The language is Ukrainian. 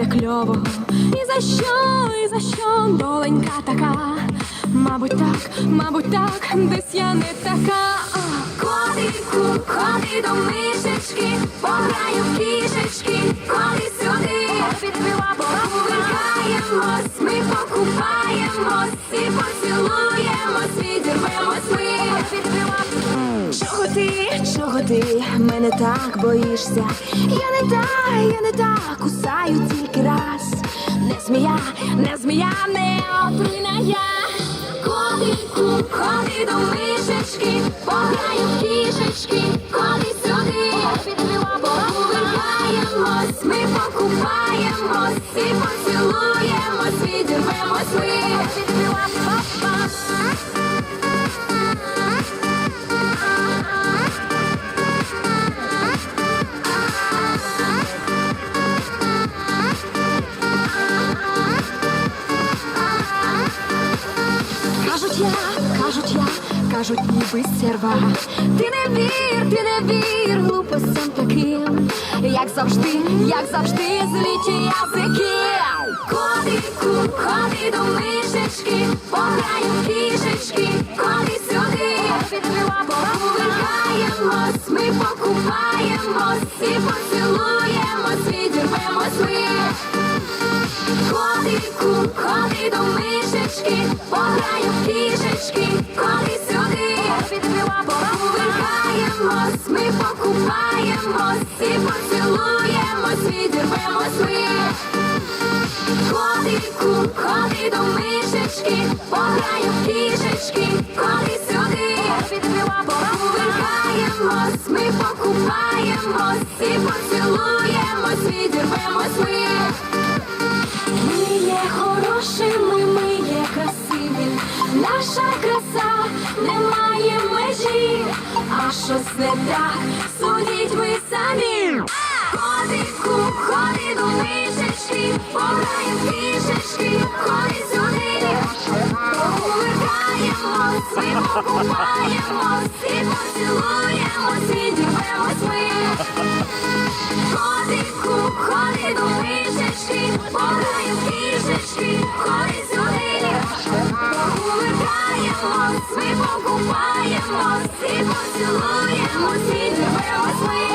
доб'ємося кльового. І за що, і за що доленька така? Мабуть, так, мабуть, так, десь я не така. Котику, ходи до мишечки, пограю в кішечки, ходи сюди, підпила Погуляємось, ми покупаємось і поцілуємось, відірвемось ми. Чого ти, чого ти мене так боїшся? Я не та, я не та, кусаю тільки раз. Не змія, не змія, не отруйна я. Котику, ходи до мишечки, пограю в кішечки, ходи сюди, підпила ми покупаємось і поцілуємось, відірвемось ми Кажуть я, кажуть я, кажуть ніби стерва. Ти не вір, ти не вір, глупостям таким, як завжди, як завжди, зліті язики. Котику, ходи до мишечки, пограю кішечки, ходи сюди, підпила Погуляємось, ми покупаємось і поцілуємось, мишечки, пограю в кішечки, ходи сюди, підпила Погуляємось, ми покупаємось і поцілуємось, відірвемось ми. Котику, ходи до мишечки, пограю в кішечки, ходи сюди, підпила Погуляємось, ми покупаємось і поцілуємось, відірвемось. Ми щось не судіть ви самі. Котику, ходи до мишечки, пограєм в кішечки, ходи сюди, повертаємось, ми покупаємось і поцілуємось, відірвемось ми. Котику, ходи до мишечки, пограю в кішечки, ходи ми покупаємо, всі поцілуємо, світ беремо своє.